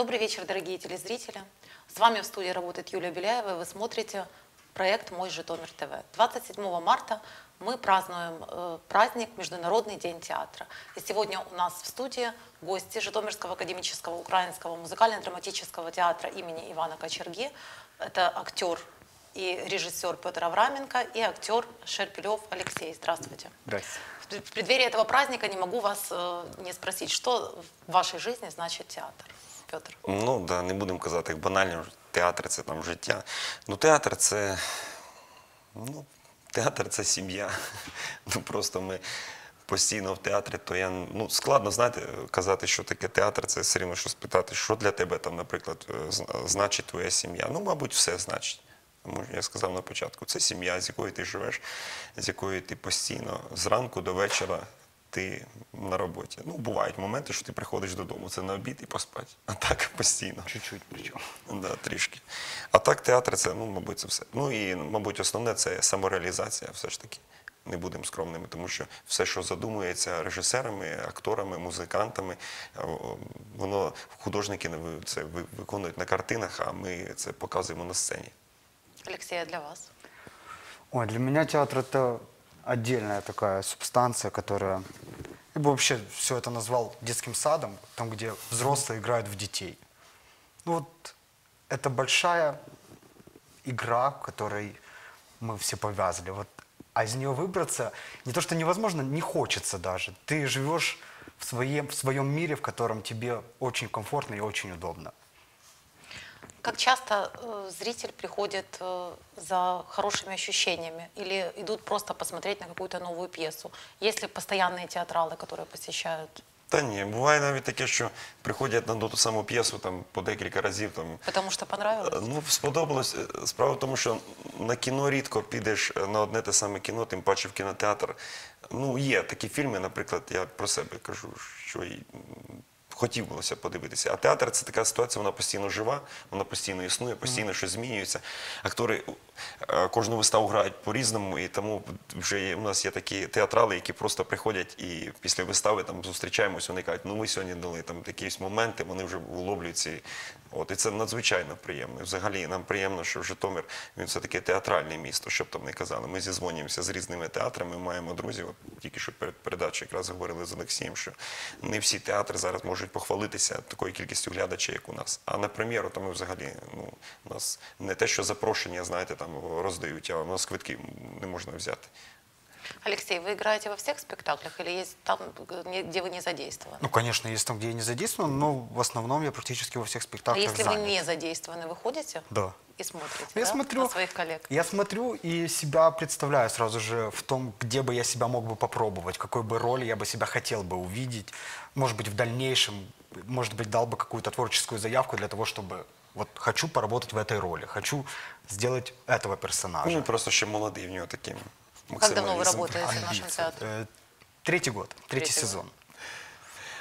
Добрый вечер, дорогие телезрители. С вами в студии работает Юлия Беляева, и вы смотрите проект «Мой Житомир ТВ». 27 марта мы празднуем э, праздник Международный день театра. И сегодня у нас в студии гости Житомирского академического украинского музыкально-драматического театра имени Ивана Кочерги. Это актер и режиссер Петр Авраменко и актер Шерпелев Алексей. Здравствуйте. Здрасте. В преддверии этого праздника не могу вас э, не спросить, что в вашей жизни значит театр, Петр? Ну да, не будемо казати як банально, театр це там життя. Ну, театр це. Ну, театр це сім'я. Ну просто ми постійно в театрі, то я ну складно знаєте, казати, що таке театр, це все рівно, що спитати, що для тебе там, наприклад, е, значить твоя сім'я. Ну, мабуть, все значить. Тому я сказав на початку, це сім'я, з якою ти живеш, з якою ти постійно зранку до вечора ти на роботі. Ну, бувають моменти, що ти приходиш додому, це на обід і поспати. А так постійно. Чуть-чуть причем. Да, трішки. А так театр це, ну, мабуть, це все. Ну і, мабуть, основне це самореалізація все ж таки. Не будемо скромними, тому що все, що задумується режисерами, акторами, музикантами, воно художники не це виконують на картинах, а ми це показуємо на сцені. Алексей, а для вас? Ой, для меня театр это отдельная такая субстанция, которая... Бы вообще все это назвал детским садом, там, где взрослые играют в детей. Ну вот это большая игра, в которой мы все повязли. Вот, а из нее выбраться не то, что невозможно, не хочется даже. Ты живешь в своем, в своем мире, в котором тебе очень комфортно и очень удобно. Как часто э, зритель приходит э, за хорошими ощущениями или идут просто посмотреть на какую-то новую пьесу? Есть ли постоянные театралы, которые посещают? Та ні, буває навіть таке, що приходять на ту саму п'єсу там по декілька разів там Потому что понравилось? Ну, сподобалось. Е, Справа в тому, що на кіно рідко підеш е, на одне те саме кіно, тим паче в кінотеатр. Ну, є такі фільми, наприклад, я про себе кажу, що і, м, хотів булося подивитися. А театр це така ситуація, вона постійно жива, вона постійно існує, постійно щось змінюється. Актори е, кожну виставу грають по-різному, і тому вже є, у нас є такі театрали, які просто приходять і після вистави там зустрічаємось, вони кажуть, ну ми сьогодні дали там якісь моменти, вони вже вловлюють ці. От, і це надзвичайно приємно. Взагалі нам приємно, що Житомир він все-таки театральне місто, щоб там не казали. Ми зізвонюємося з різними театрами, маємо друзів. От, тільки що перед передачею якраз говорили з Олексієм, що не всі театри зараз можуть похвалитися такою кількістю глядачів, як у нас. А на прем'єру то ми взагалі ну, у нас не те, що запрошення, знаєте, там роздають, а у нас квитки не можна взяти. Алексей, вы играете во всех спектаклях или есть там, г- где вы не задействованы? Ну, конечно, есть там, где я не задействован, но в основном я практически во всех а спектаклях если вы занят. не задействованы, вы ходите Да. И смотрите Я да, смотрю, на своих коллег? Я смотрю и себя представляю сразу же в том, где бы я себя мог бы попробовать, какой бы роли я бы себя хотел бы увидеть. Может быть, в дальнейшем, может быть, дал бы какую-то творческую заявку для того, чтобы вот хочу поработать в этой роли, хочу сделать этого персонажа. Ну, просто ще молодий, в нього такий Как давно вы работаете в нашем театре? Э, Третий год, третий Третий год. сезон. Ну,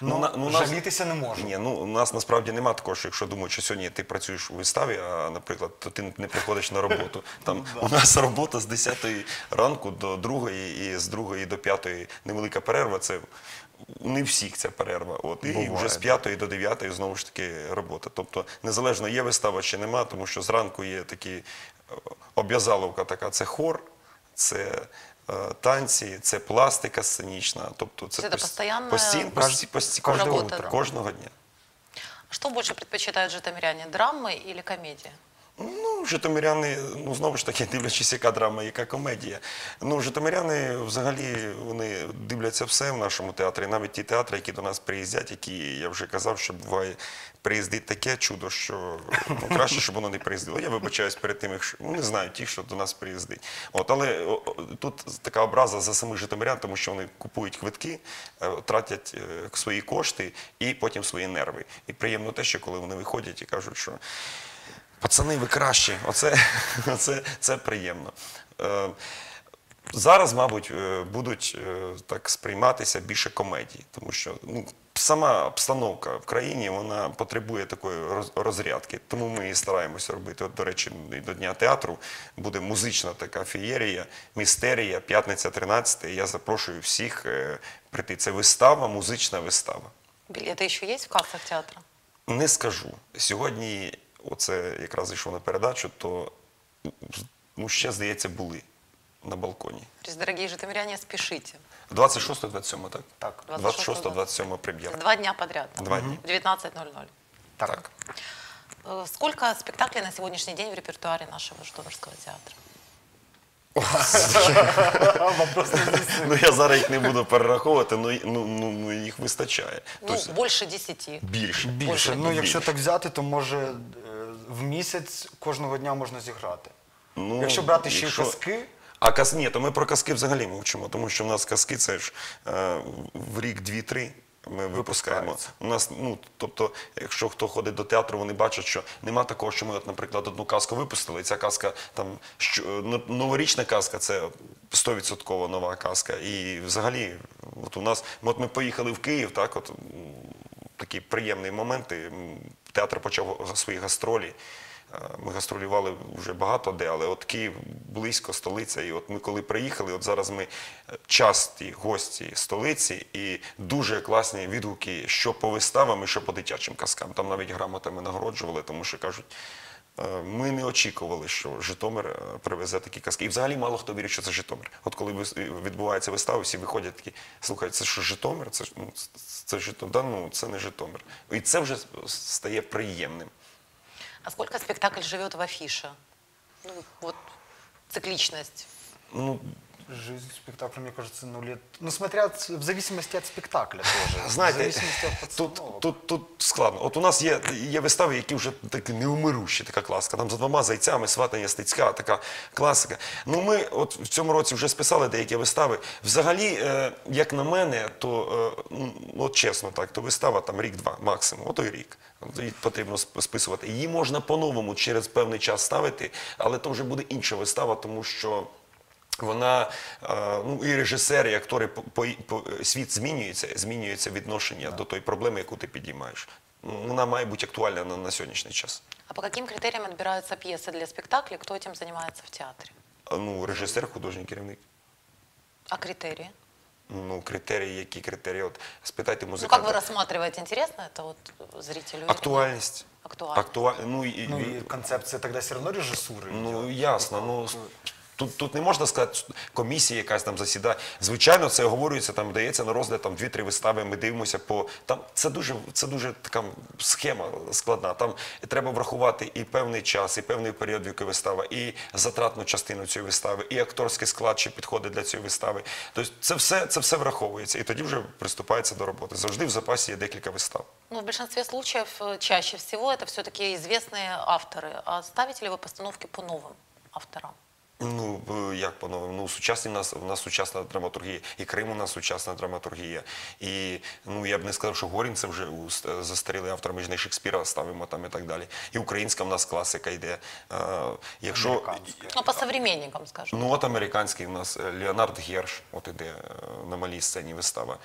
Ну, на- ну, жалітися не можу. Ні, ну у нас насправді нема такого, що якщо думають, що сьогодні ти працюєш у виставі, а наприклад, то ти не приходиш на роботу. Там у нас робота з 10 ранку до 2 і з 2 до 5 невелика перерва. Це не всіх ця перерва. От і Буває, вже з 5 до 9 знову ж таки робота. Тобто незалежно є вистава чи нема, тому що зранку є такі е, обв'язаловка така, це хор, це. Е, Танці, це пластика сценічна, тобто це, Це пос- постоянна постійно, постійно, кожного, дня. Что больше предпочитают житомиряне, драмы или комедии? Ну, житомиряни, ну знову ж таки, дивлячись, яка драма, яка комедія. Ну, житомиряни взагалі вони дивляться все в нашому театрі. Навіть ті театри, які до нас приїздять, які я вже казав, що буває приїздить таке чудо, що ну, краще, щоб воно не приїздило. Я вибачаюсь перед тим, якщо ну, не знаю ті, що до нас приїздить. От, але о, тут така образа за самих житомирян, тому що вони купують квитки, е, тратять е, свої кошти і потім свої нерви. І приємно те, що коли вони виходять і кажуть, що. Пацани, ви кращі. Оце, оце це приємно. Е, зараз, мабуть, е, будуть е, так сприйматися більше комедії, тому що ну, сама обстановка в країні вона потребує такої розрядки. Тому ми і стараємося робити. От, до речі, до Дня театру буде музична така феєрія, містерія, п'ятниця 13. Я запрошую всіх прийти. Це вистава, музична вистава. Билеты еще есть в кассах театра? Не скажу. Сьогодні, оце якраз зайшов на передачу, то ну, ще, здається, були на балконі. То есть, дорогие житомиряне, спешите. 26-27, так? Так. 26-27 прем'єра. Два дня подряд. Два дня. В 19.00. Так. Э, Сколько спектаклей на сегодняшний день в репертуаре нашего Житомирского театра? Ну я зараз їх не буду перераховувати, і- ну, ну, ну їх вистачає. Ну, Тобто, больше десяти. більше. Більше. Ну, якщо так взяти, то може е, в місяць кожного дня можна зіграти. Ну, якщо брати ще й якщо- казки, А каз... ні, то ми про казки взагалі мовчимо, тому що в нас казки це ж е, в рік дві-три. Ми випускаємо. Випускаються. У нас, ну тобто, якщо хто ходить до театру, вони бачать, що нема такого, що ми, от, наприклад, одну казку випустили, і ця казка там що, ну, новорічна казка, це 100% нова казка. І взагалі, от у нас, от ми поїхали в Київ, так, от м, такі приємні моменти. М, Театр почав свої гастролі. Е, Ми гастролювали вже багато де, але от Київ близько, столиця. І от ми коли приїхали, от зараз ми е, часті гості столиці і дуже класні відгуки, що по виставам і що по дитячим казкам. Там навіть грамотами нагороджували, тому що кажуть. Е, Ми не очікували, що Житомир е, привезе такі казки. І взагалі мало хто вірить, що це Житомир. От коли відбувається вистава, всі виходять такі, слухай, це що Житомир? Це, ну, це, це Житомир. Да, ну, це не Житомир. І це вже стає приємним. А сколько спектакль живет в афише? Ну, вот цикличность. Ну, жизнь спектакля, мне кажется, ну лет... Ну, смотря от- в зависимости от спектакля тоже. в Знаєте, зависимости от тут, постановок. тут, тут складно. От у нас є, є вистави, які вже такі неумирущі, така класика. Там за двома зайцями, сватання стецька, така класика. Ну ми от в цьому році вже списали деякі вистави. Взагалі, е, як на мене, то е, ну, от чесно так, то вистава там рік-два максимум, ото і рік. Її потрібно списувати. Її можна по-новому через певний час ставити, але то вже буде інша вистава, тому що. Вона е, ну і режисери, і актори по, по, по- світ змінюється, змінюється відношення до тої проблеми, яку ти підіймаєш. Ну, Вона має бути актуальна на, на сьогоднішній час. А по каким критериям отбираются пьесы для спектакля? Кто этим занимается в театре? А, Ну, режисер, художній керівник. А критерии? Ну, критерії, які критерії? От спитайте Ну, музиканта. как вы рассматриваете? Интересно это вот зрителю? или Актуальність. Актуальность. Актуаль... Ну, і, Ну, і- и концепция тогда все равно режиссуры. Ну идет. ясно. Ну тут, тут не можна сказати, що комісія якась там засідає. Звичайно, це оговорюється, там дається на розгляд там дві-три вистави. Ми дивимося по там. Це дуже це дуже така схема складна. Там треба врахувати і певний час, і певний період віку вистава, і затратну частину цієї вистави, і акторський склад, чи підходить для цієї вистави. Тобто це все це все враховується, і тоді вже приступається до роботи. Завжди в запасі є декілька вистав. Ну, в большинстве случаев э, чаще всего это все-таки известные авторы. А ставите ли вы постановки по новым авторам? Ну як по-новому? Ну сучасні нас в нас сучасна драматургія, і Крим у нас сучасна драматургія. І ну я б не сказав, що Горін це вже застарілий автор. Ми ж не Шекспіра ставимо там і так далі. І українська в нас класика йде. Е, якщо Ну, по современникам, скажем. Ну от американський у нас е, Леонард Герш, от іде е, на малій сцені вистава.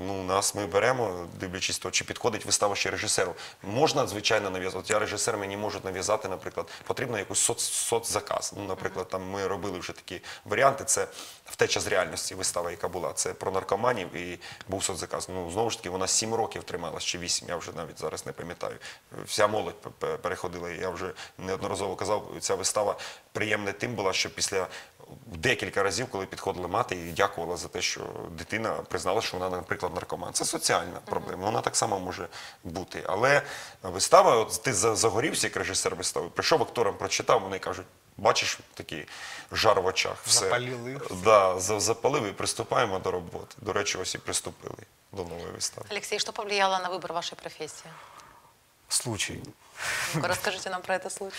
Ну, нас ми беремо, дивлячись то, чи підходить вистава ще режисеру. Можна, звичайно, нав'язати. От я режисер, мені можуть нав'язати, наприклад, потрібно якийсь соц, соцзаказ. Ну, наприклад, там ми робили вже такі варіанти. Це втеча з реальності вистава, яка була. Це про наркоманів і був соцзаказ. Ну, знову ж таки, вона сім років трималась, чи вісім, я вже навіть зараз не пам'ятаю. Вся молодь переходила. Я вже неодноразово казав, ця вистава приємна тим була, що після декілька разів, коли підходили мати і дякувала за те, що дитина признала, що вона, наприклад, наркоман. Це соціальна проблема. Вона так само може бути. Але вистава, от ти загорівся як режисер вистави, прийшов акторам, прочитав, вони кажуть. Бачиш такий жар в очах. Все. Запалили їх. Да, за- запалив і приступаємо до роботи. До речі, ось і приступили до нової вистави. Алексей, что повлияло на выбор вашей профессии? Случай. Ну-ка, расскажите нам про это случай.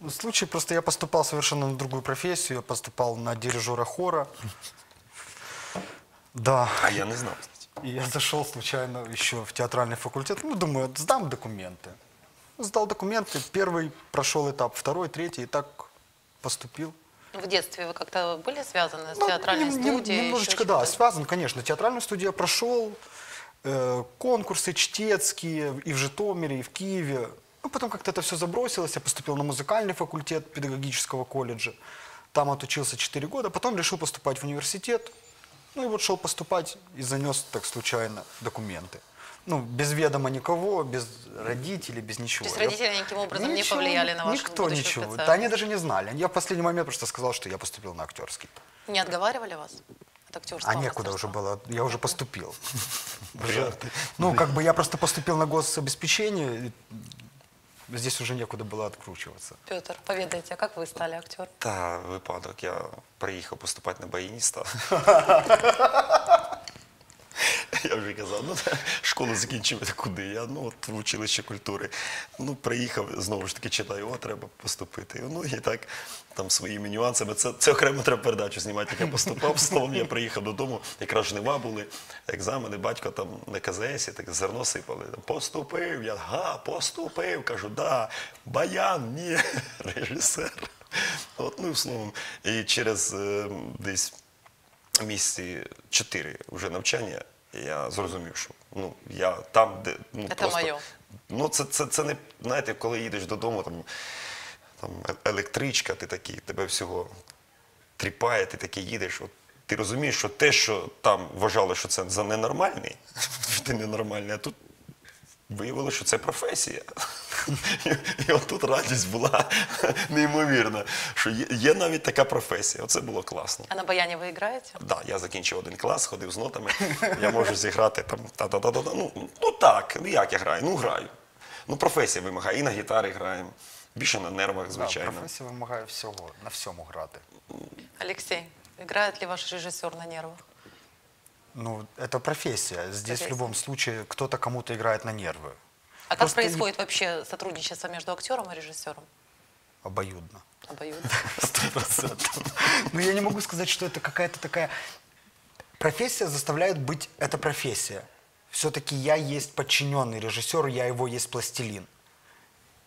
Ну, Случай просто я поступал совершенно на другую профессию. Я поступал на дирижера хора. Да. А я не знав. кстати. И я зашел случайно еще в театральный факультет. Ну, думаю, сдам документы. Сдал документы, первый прошел этап, второй, третий, и так поступил. В детстве вы как-то были связаны с Ну, театральной нем- студией? Немножечко, да, связан, конечно. Театральную студию я прошел, э, конкурсы чтецкие и в Житомире, и в Киеве. Ну, потом как-то это все забросилось. Я поступил на музыкальный факультет педагогического колледжа. Там отучился 4 года. Потом решил поступать в университет. Ну и вот шел поступать и занес так случайно документы. Ну, без ведома никого, без родителей, без То ничего. есть Я- родители никаким образом Ничего, не повлияли на вашу Никто ничего. специальность? Да они даже не знали. Я в последний момент просто сказал, что я поступил на актерский. Не отговаривали вас от актерства? А некуда уже было, я уже поступил. Ну, как бы я просто поступил на гособеспечение, здесь уже некуда было откручиваться. Петр, поведайте, а как вы стали актером? Та випадок, я приїхав поступати на баяніста. Я вже казав, ну школу закінчив, куди? Я ну от в училище культури. Ну, приїхав, знову ж таки читаю, о, треба поступити. Ну і так там своїми нюансами. Це, це окремо треба передачу знімати, як я поступав. Словом, я приїхав додому, якраз жнива були, екзамени, батько там на КЗС, так зерно сипали. Поступив, я га, поступив. Кажу, да, баян, ні, режисер. От, ну, словом, і через е, десь місяці чотири вже навчання, я зрозумів, що ну, я там, де ну, Це просто, моє. Ну, це, це, це не, знаєте, коли їдеш додому, там, там е- електричка, ти такий, тебе всього тріпає, ти такий їдеш. От, ти розумієш, що те, що там вважали, що це за ненормальний, ти ненормальний, а тут виявилося, що це професія. І, і от тут радість була неймовірна, що є, є навіть така професія. Оце було класно. А на баяне вы играете? Да, я закінчив один клас, ходив з нотами. Я можу зіграти там та-та-та-та. Ну, ну так, ну як я граю? Ну граю. Ну професія вимагає. І на гітарі граємо. Більше на нервах, Да, звичайно. професія вимагає всього, на всьому грати. Алексей, играет ли ваш режиссер на нервах? Ну, это профессия. Здесь Профессия. в любом случае кто-то кому-то играет на нервы. А как происходит вообще сотрудничество между актером и режиссером? Обоюдно. Обоюдно. Сто процентов. Но я не могу сказать, что это какая-то такая... Профессия заставляет быть... Это профессия. Все-таки я есть подчиненный режиссеру, я его есть пластилин.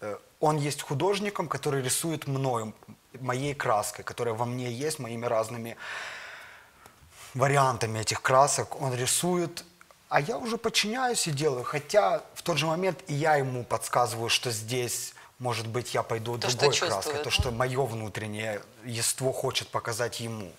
Э, Он есть художником, который рисует мною, моей краской, которая во мне есть, моими разными вариантами этих красок. Он рисует, а я уже подчиняюсь и делаю. Хотя в тот же момент и я ему подсказываю, что здесь, может быть, я пойду То, что другой краской, чувствует, то, да? что мое внутреннее естество хочет показать ему.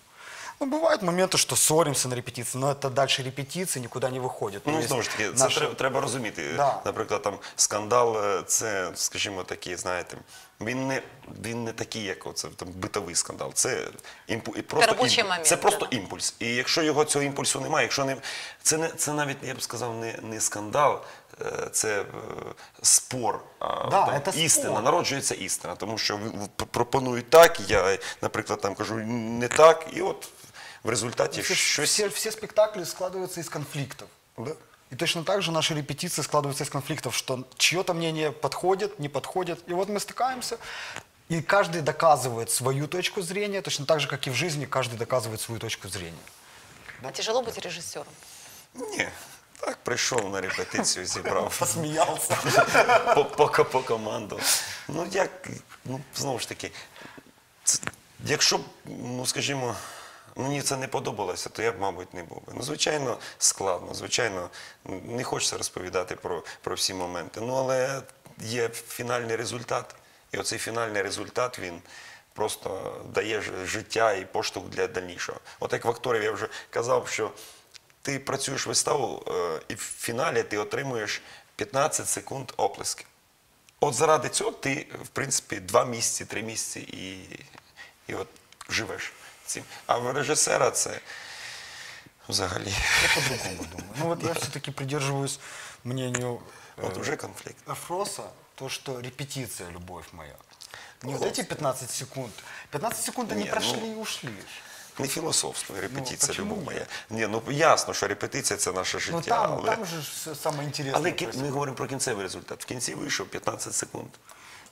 Ну, бывают моменты, что ссоримся на репетиции, но это дальше репетиции никуда не выходит. То Ну, есть знову ж таки, це наша- треба, треба розуміти. Да. Наприклад, там скандал, е, це, скажімо, такий, знаєте, він не, він не такий, як оце, там, битовий скандал. Це, імпу, і просто, робочий імп- момент, це просто да. імпульс. І якщо його цього імпульсу немає, якщо не, це, не, це навіть, я б сказав, не, не скандал, е, це е, спор. а, Да, там, це спор. істина, народжується істина. Тому що пропонують так, я, наприклад, там кажу не так, і от в результаті Все, щось. все, все спектакли складываются из конфликтов. Да. И точно так же наши репетиции складываются из конфликтов, что чье-то мнение подходит, не подходит. И вот мы стыкаемся, и каждый доказывает свою точку зрения, точно так же, как и в жизни, каждый доказывает свою точку зрения. А тяжело быть режиссером? Ні. Так, прийшов на репетицію, зібрав Посмеялся. по, по, по команду. Ну, як, ну, знову ж таки, це, якщо б, ну, скажімо, мені це не подобалося, то я б, мабуть, не був би. Ну, звичайно, складно, звичайно, не хочеться розповідати про, про всі моменти. Ну, але є фінальний результат. І оцей фінальний результат, він просто дає життя і поштовх для дальнішого. От як в акторів я вже казав, що ти працюєш виставу, е, і в фіналі ти отримуєш 15 секунд оплесків. От заради цього ти, в принципі, два місяці, три місяці і, і от живеш цим. А в режисера це взагалі. Я по-другому думаю. Ну вот я все-таки придерживаюсь мнению э, От уже конфлікт. Фроса, то, что репетиция – любовь моя. Не вот Вот. эти 15 секунд. 15 секунд они Не, прошли ну, и ушли. Не філософство, репетиція почему любов моя. Ні, ну ясно, що репетиція це наше життя. Ну там, але... там же все интересное. Але ми говоримо про кінцевий результат. В кінці вийшов 15 секунд.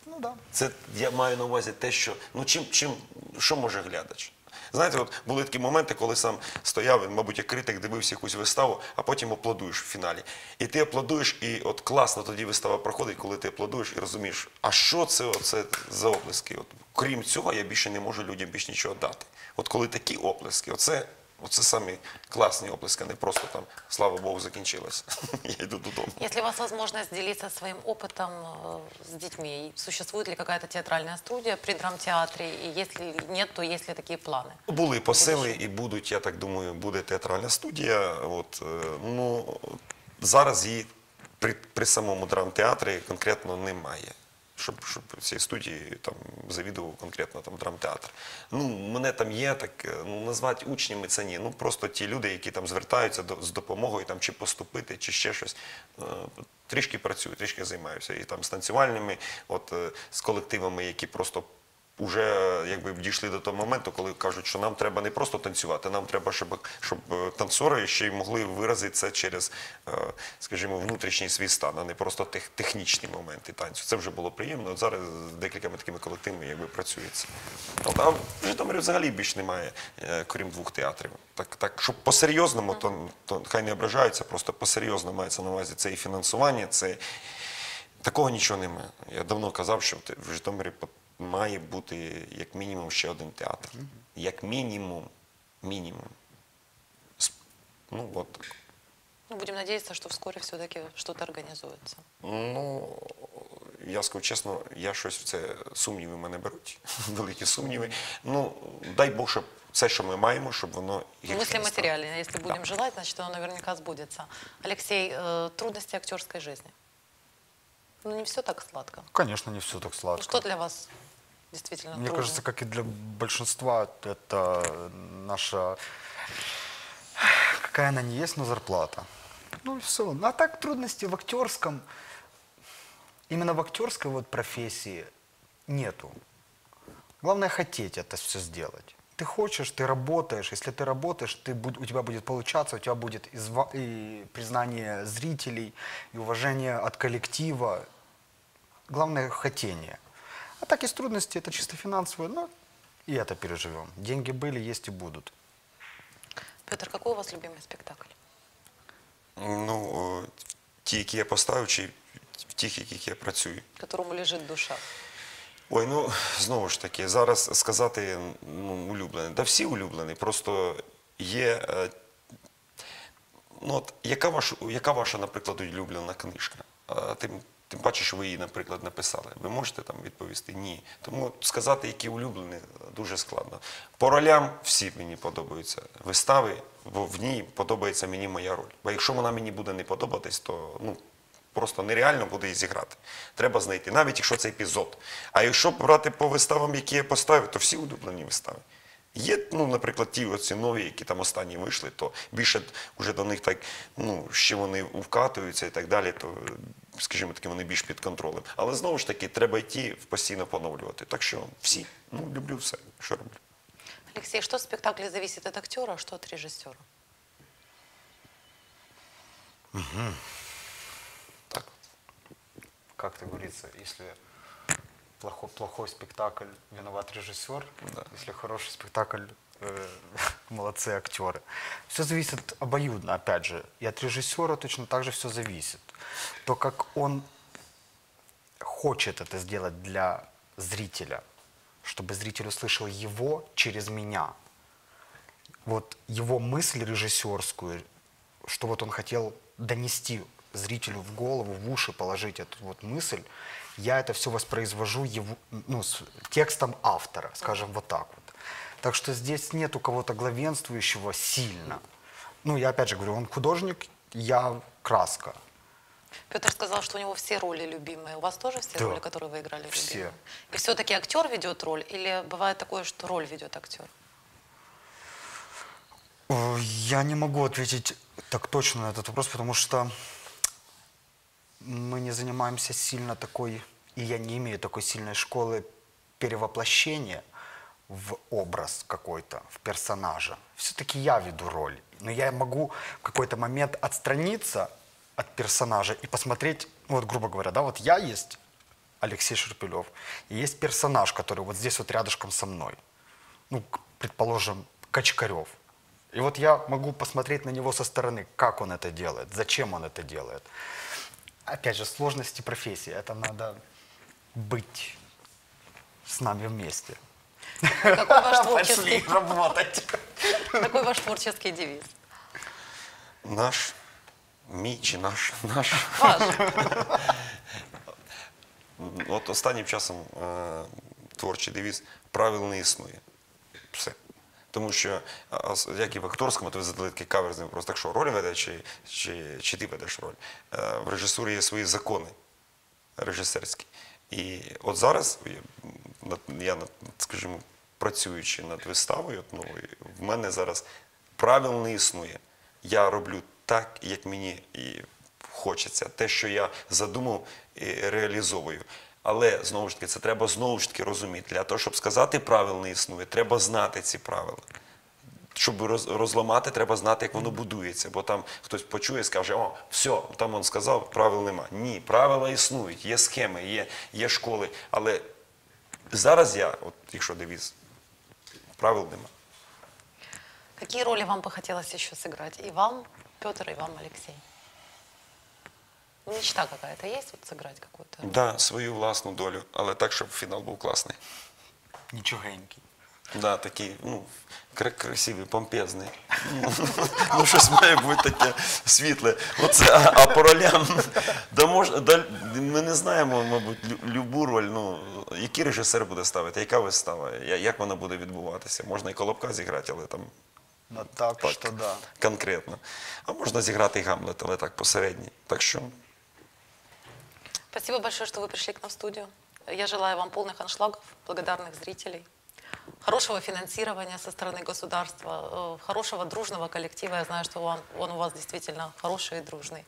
Ну да. Це я маю на увазі те, що ну чим, чим що може глядач. Знаєте, от були такі моменти, коли сам стояв, мабуть, як критик дивився якусь виставу, а потім аплодуєш в фіналі. І ти аплодуєш, і от класно тоді вистава проходить, коли ти аплодуєш і розумієш, а що це оце за оплески? От, крім цього, я більше не можу людям більше нічого дати. От коли такі оплески, оце, оце самі класні оплески, а не просто там, слава Богу, закінчилось. Я йду додому. Если у вас возможность делиться своим опытом э, с детьми, и существует ли какая-то театральная студия при драмтеатре, и если нет, то есть ли такие планы? Були посили і будуть, я так думаю, буде театральна студія. От, е, ну, зараз її при, при самому драмтеатрі конкретно немає. Щоб, щоб в цій студії там завідував конкретно там драмтеатр. Ну, мене там є, так е, ну, назвати учнями це ні. Ну просто ті люди, які там звертаються до, з допомогою там, чи поступити, чи ще щось. Е, трішки працюю, трішки займаюся. І там з танцювальними, от е, з колективами, які просто вже якби дійшли до того моменту, коли кажуть, що нам треба не просто танцювати, нам треба, щоб, щоб е, танцори ще й могли виразити це через, е, скажімо, внутрішній свій стан, а не просто тех, технічні моменти танцю. Це вже було приємно. От зараз з декількома такими колективами якби працюється. От, а в Житомирі взагалі більш немає, е, крім двох театрів. Так, так, щоб по-серйозному, то, то хай не ображаються, просто по-серйозному мається на увазі це і фінансування, це Такого нічого немає. Я давно казав, що в Житомирі має бути як мінімум ще один театр. Як мінімум, мінімум. С- Ну, от так. Ну, будем надеяться, что вскоре все-таки что-то организуется. Ну, я скажу чесно, я щось в це сумніви мене беруть. Великі сумніви. Ну, дай Бог, щоб все, що ми маємо, щоб воно гірше Мысли не стало. материальные. Если будем желать, значит, оно наверняка сбудется. Алексей, э, трудности актерской жизни. Ну, не все так сладко. Конечно, не все так Ну, сладко. что для вас действительно Мне трудно? кажется, как и для большинства, это наша... Какая она не есть, но зарплата. Ну и все. Ну а так трудностей в актерском, именно в актерской вот профессии нету. Главное хотеть это все сделать. Ты хочешь, ты работаешь. Если ты работаешь, ты, у тебя будет получаться, у тебя будет и, зва- и признание зрителей, и уважение от коллектива. Главное хотение. А так есть трудности, это чисто финансовые, но и это переживем. Деньги были, есть и будут. Петр, какой у вас любимый спектакль? Ну, о, ті, які я поставив, чи в тих, яких я працюю. Которому лежит душа? Ой, ну знову ж таки, зараз сказати ну, улюблений. Да всі улюблені, просто є. е, Ну, от, яка, ваш, яка ваша, наприклад, улюблена книжка? Е, Тим, тим паче, що ви її, наприклад, написали. Ви можете там відповісти? Ні. Тому сказати, які улюблені, дуже складно. По ролям всі мені подобаються вистави, бо в ній подобається мені моя роль. Бо якщо вона мені буде не подобатись, то ну, просто нереально буде її зіграти. Треба знайти, навіть якщо це епізод. А якщо брати по виставам, які я поставив, то всі улюблені вистави. Є, ну, наприклад, ті оці нові, які там останні вийшли, то більше вже до них так, ну, ще вони вкатуються і так далі, то, скажімо таки, вони більш під контролем. Але знову ж таки, треба йти постійно поновлювати. Так що всі, ну, люблю все, що роблю. Алексей, что в спектакле зависит от актера, а что от режиссера? Так. Как это говорится, если плохой, плохой спектакль, виноват режиссер, Да. если хороший спектакль, э, молодцы актеры. Все зависит обоюдно, опять же. И от режиссера точно так же все зависит. То, как он хочет это сделать для зрителя, чтобы зритель услышал его через меня. Вот его мысль режиссерскую, что вот он хотел донести зрителю в голову, в уши положить эту вот мысль, я это все воспроизвожу его, ну, с текстом автора, скажем вот так вот. Так что здесь нет у кого-то главенствующего сильно. Ну, я опять же говорю, он художник, я краска. Петр сказал, что у него все роли любимые. У вас тоже все Да. роли, которые вы играли, Все. любимые? И все-таки актер ведет роль, или бывает такое, что роль ведет актер? Э, Я не могу ответить так точно на этот вопрос, потому что мы не занимаемся сильно такой, и я не имею такой сильной школы перевоплощения в образ какой-то, в персонажа. Все-таки я веду роль. Но я могу в какой-то момент отстраниться от персонажа и посмотреть, ну вот грубо говоря, да, вот я есть Алексей Шерпелев, и есть персонаж, который вот здесь вот рядышком со мной. Ну, предположим, Качкарев. И вот я могу посмотреть на него со стороны, как он это делает, зачем он это делает. Опять же, сложности профессии. Это надо быть с нами вместе. Какой ваш творческий, работать. какой ваш творческий девиз? Наш, мій чи наш, наш. Ваш. От останнім часом е, творчий девіз правил не існує. Все. Тому що, а, як і в акторському, то ви задали такий каверзний вопрос, так що роль веде, чи, чи, чи ти ведеш роль? Е, В режисурі є свої закони режисерські. І от зараз я, скажімо, працюючи над виставою, ну, в мене зараз правил не існує. Я роблю так, як мені і хочеться. Те, що я задумав, і реалізовую. Але знову ж таки, це треба знову ж таки розуміти. Для того, щоб сказати правил не існує, треба знати ці правила. Щоб розламати, треба знати, як воно будується. Бо там хтось почує і скаже, о, все, там він сказав, правил нема. Ні, правила існують, є схеми, є, є школи. Але зараз я, от якщо дивіться, правил нема. Какие роли вам бы хотелось еще сыграть? И вам, Петр, и вам, Алексей? Мечта какая-то есть вот сыграть какую-то? Да, свою власну долю, але так, щоб фінал був класний. Ничегенький. Да, такий, ну, кра- красивий, помпезний. Ну, щось має бути таке світле. Оце, а, а по ролям, да мож, да, ми не знаємо, мабуть, лю- любу роль. Ну, який режисер буде ставити, яка вистава, як вона буде відбуватися. Можна і Колобка зіграти, але там Ну так, Так. что да. конкретно. А можна зіграти і Гамлет, але так посередній. Так що Спасибо большое, что вы пришли к нам в студию. Я желаю вам полных аншлагов, благодарных зрителей, хорошего финансирования со стороны государства, э, хорошего дружного коллектива. Я знаю, что он, он у вас действительно хороший и дружный.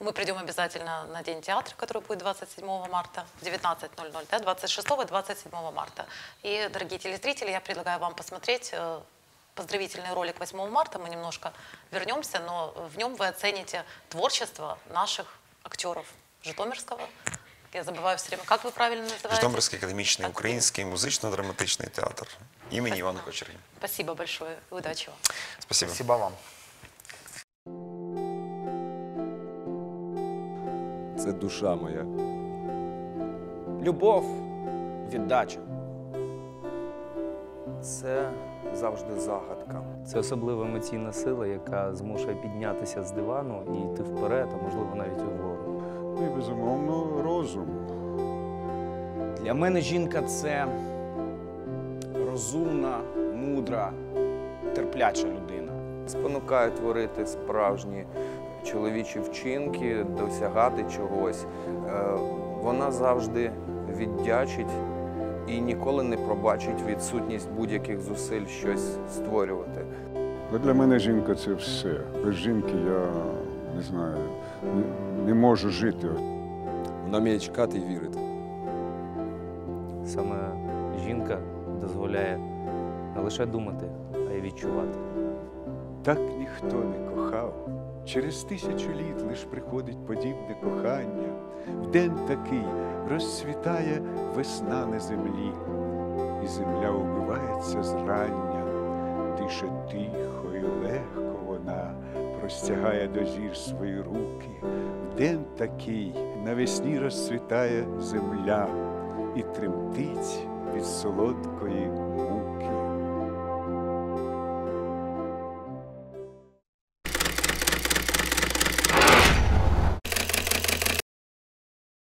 Мы придем обязательно на День театра, который будет 27 марта в 19.00, да, 26 и 27 марта. И, дорогие телезрители, я предлагаю вам посмотреть э, поздравительный ролик 8 марта. Мы немножко вернемся, но в нем вы оцените творчество наших актеров Житомирского. Я забываю все время, как вы правильно называете? Житомирський академічний український музично-драматичний театр імені Івана Кочергіна. Спасибо большое. и Удачи вам. Спасибо. Спасибо вам. це душа моя. Любов, віддача. Це завжди загадка. Це особлива емоційна сила, яка змушує піднятися з дивану і йти вперед, а можливо навіть угору. Ну і безумовно розум. Для мене жінка це розумна, мудра, терпляча людина. Спонукає творити справжні чоловічі вчинки, досягати чогось. Е, Вона завжди віддячить і ніколи не пробачить відсутність будь-яких зусиль щось створювати. Бо для мене жінка це все. Без жінки я не знаю, не, не можу жити. Вона вміє чекати і вірити. Саме жінка дозволяє не лише думати, а й відчувати. Так ніхто не кохав. Через тисячу літ лиш приходить подібне кохання. В день такий розцвітає весна на землі, і земля убивається зрання, дише тихо і легко вона простягає до зір свої руки. В день такий навесні розцвітає земля і тремтить від солодкої.